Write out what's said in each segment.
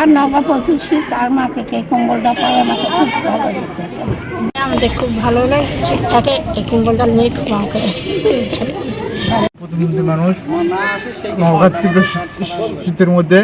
যার নগা পঁচিশি তার মাকে কে কম্বলটা পায় আমাকে খুব ভালো দিচ্ছে। আমাদের খুব ভালো লাগে ঠিকঠাকে এই কম্বলটা নিয়ে আমাকে মানুষ তীব্র শীতের মধ্যে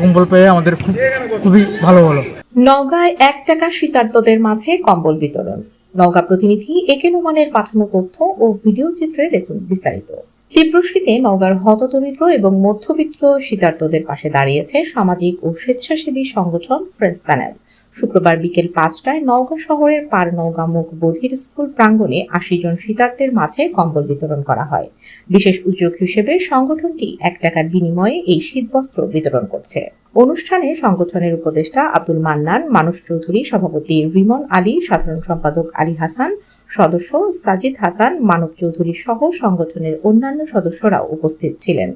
কম্বল পেয়ে আমাদের খুব খুবই ভালো হলো। নওগাঁয় এক টাকার শীতার্তদের মাঝে কম্বল বিতরণ। নওগাঁ প্রতিনিধি একে নোমানের পাঠানো তথ্য ও ভিডিও চিত্রে দেখুন বিস্তারিত। তীব্র শীতে নওগাঁর হতদরিদ্র এবং মধ্যবিত্ত শীতার্তদের পাশে দাঁড়িয়েছে সামাজিক ও স্বেচ্ছাসেবী সংগঠন ফ্রেন্স প্যানেল শুক্রবার বিকেল পাঁচটায় নওগাঁ শহরের পার নওগাঁ মুখ বধির স্কুল প্রাঙ্গণে আশি জন শীতার্তের মাঝে কম্বল বিতরণ করা হয়। বিশেষ উদ্যোগ হিসেবে সংগঠনটি এক টাকার বিনিময়ে এই শীতবস্ত্র বিতরণ করছে। অনুষ্ঠানে সংগঠনের উপদেষ্টা আব্দুল মান্নান মানুষ চৌধুরী, সভাপতি রিমন আলী, সাধারণ সম্পাদক আলী হাসান সদস্য সাজিদ হাসান, মানব চৌধুরী সহ সংগঠনের অন্যান্য সদস্যরাও উপস্থিত ছিলেন।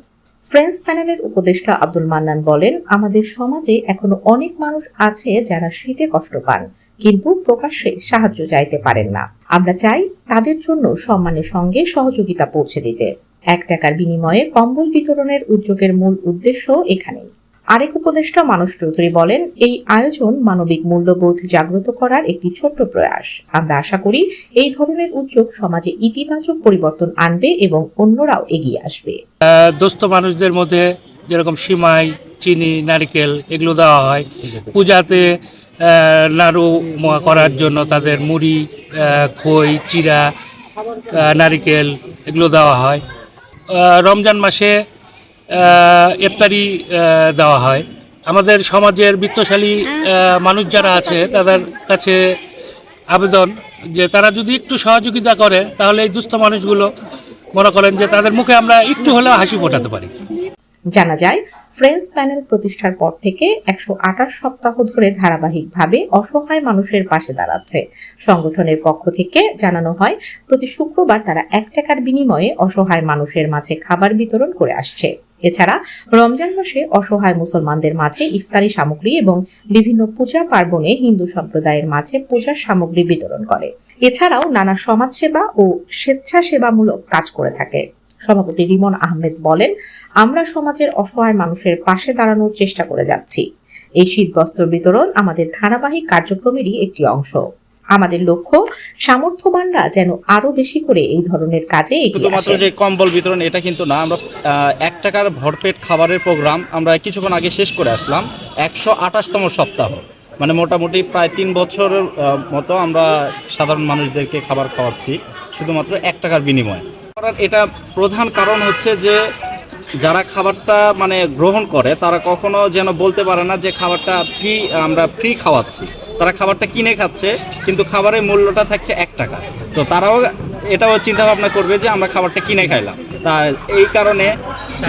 ফ্রেন্ডস প্যানেলের উপদেষ্টা আব্দুল মান্নান বলেন, আমাদের সমাজে এখনও অনেক মানুষ আছে যারা শীতে কষ্ট পান, কিন্তু প্রকাশ্যে সাহায্য চাইতে পারেন না। আমরা চাই তাদের জন্য সম্মানের সঙ্গে সহযোগিতা পৌঁছে দিতে। এক টাকার বিনিময়ে কম্বল বিতরণের উদ্যোগের মূল উদ্দেশ্য এখানেই। আরেক উপদেষ্টা মানস চৌধুরী বলেন, এই আয়োজন মানবিক মূল্যবোধ জাগ্রত করার একটি ছোট্ট প্রয়াস। আমরা আশা করি এই ধরনের উদ্যোগ সমাজে ইতিবাচক পরিবর্তন আনবে এবং অন্যরাও এগিয়ে আসবে। দোস্ত মানুষদের মধ্যে যেরকম সিমাই, চিনি, নারিকেল এগুলো দেওয়া হয়। পূজাতে নাড়ু করার জন্য তাদের মুড়ি খই, চিরা নারিকেল এগুলো দেওয়া হয়। রমজান মাসে ইফতারি দেওয়া হয়। আমাদের সমাজের বিত্তশালী মানুষ যারা আছে, তাদের কাছে আবেদন যে তারা যদি একটু সহযোগিতা করে, তাহলে এই দুস্থ মানুষগুলো মনে করেন যে তাদের মুখে আমরা একটু হলেও হাসি ফোটাতে পারি। জানা যায় ফ্রেন্ডস প্যানেল প্রতিষ্ঠার পর থেকে একশো আঠাশ সপ্তাহ ধরে ধারাবাহিকভাবে অসহায় মানুষের পাশে দাঁড়াচ্ছে। সংগঠনের পক্ষ থেকে জানানো হয়, প্রতি শুক্রবার তারা এক টাকার বিনিময়ে অসহায় মানুষের মাঝে খাবার বিতরণ করে আসছে। এছাড়া রমজান মাসে অসহায় মুসলমানদের মাঝে ইফতারি সামগ্রী এবং বিভিন্ন পূজা পার্বণে হিন্দু সম্প্রদায়ের মাঝে পূজার সামগ্রী বিতরণ করে। এছাড়াও নানা সমাজসেবা ও স্বেচ্ছাসেবামূলক কাজ করে থাকে। সভাপতি রিমন আহমেদ বলেন, আমরা সমাজের অসহায় মানুষের পাশে দাঁড়ানোর চেষ্টা করে যাচ্ছি। এই শীতবস্ত্র বিতরণ আমাদের ধারাবাহিক কার্যক্রমেরই একটি অংশ। আমাদের লক্ষ্য সামর্থ্যবানরা যেন আরও বেশি করে এই ধরনের কাজে এগিয়ে আসে যে কম্বল বিতরণ এটা কিন্তু না। আমরা এক টাকার ভরপেট খাবারের প্রোগ্রাম আমরা কিছুক্ষণ আগে শেষ করে আসলাম। একশো আঠাশতম সপ্তাহ। মানে মোটামুটি প্রায় তিন বছরের মতো আমরা সাধারণ মানুষদেরকে খাবার খাওয়াচ্ছি শুধুমাত্র এক টাকার বিনিময়ে। করার এটা প্রধান কারণ হচ্ছে যে যারা খাবারটা মানে গ্রহণ করে, তারা কখনো যেন বলতে পারে না যে খাবারটা ফ্রি আমরা ফ্রি খাওয়াচ্ছি। তারা খাবারটা কিনে খাচ্ছে, কিন্তু খাবারের মূল্যটা থাকছে এক টাকা। তো তারাও এটাও চিন্তা ভাবনা করবে যে আমরা খাবারটা কিনে খাইলাম। তা এই কারণে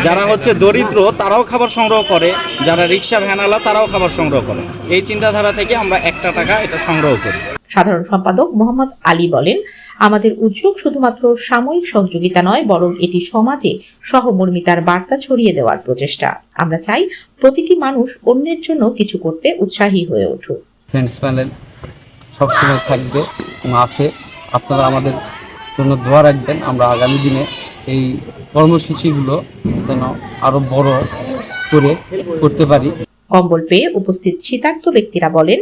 যারা হচ্ছে দরিদ্র তারাও খাবার সংগ্রহ করে। যারা রিক্সা ভ্যানালা তারাও খাবার সংগ্রহ করে। এই চিন্তাধারা থেকে আমরা একটা টাকা এটা সংগ্রহ করি। সাধারণ সম্পাদক মোহাম্মদ আলী বলেন আমাদের উদ্যোগ শুধুমাত্র সাময়িক সহযোগিতা নয় বরং এটি সমাজে সহমর্মিতার বার্তা ছড়িয়ে দেওয়ার প্রচেষ্টা। আমরা চাই প্রতিটি মানুষ অন্যের জন্য কিছু করতে উৎসাহী হয়ে উঠুক। ফ্রেন্ডস প্যানেল সবসময় থাকবে এবং আছে। আপনারা আমাদের জন্য দোয়া রাখবেন। আমরা আগামী দিনে এই কর্মসূচিগুলো যেন আরও বড় করে করতে পারি। কম্বল পেয়ে উপস্থিত শীতার্ত ব্যক্তিরা বলেন,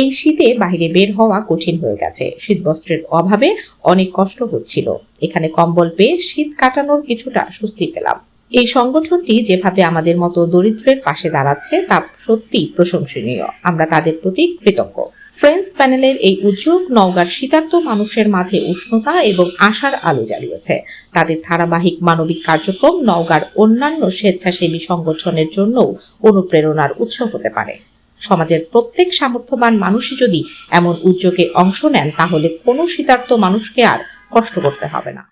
এই শীতে বাইরে বের হওয়া কঠিন হয়ে গেছে। শীতবস্ত্রের অভাবে অনেক কষ্ট হচ্ছিল। এখানে কম্বল পেয়ে শীত কাটানোর কিছুটা স্বস্তি পেলাম। এই সংগঠনটি যেভাবে আমাদের মতো দরিদ্রের পাশে দাঁড়াচ্ছে, তা সত্যি প্রশংসনীয়। আমরা তাদের প্রতি কৃতজ্ঞ। ফ্রেন্ডস প্যানেলের এই উদ্যোগ নওগাঁর শীতার্ত মানুষের মাঝে উষ্ণতা এবং আশার আলো জ্বালিয়েছে। তাদের ধারাবাহিক মানবিক কার্যক্রম নওগাঁর অন্যান্য স্বেচ্ছাসেবী সংগঠনের জন্যও অনুপ্রেরণার উৎস হতে পারে। সমাজের প্রত্যেক সামর্থ্যবান মানুষই যদি এমন উদ্যোগে অংশ নেন, তাহলে কোনো শীতার্ত মানুষকে আর কষ্ট করতে হবে না।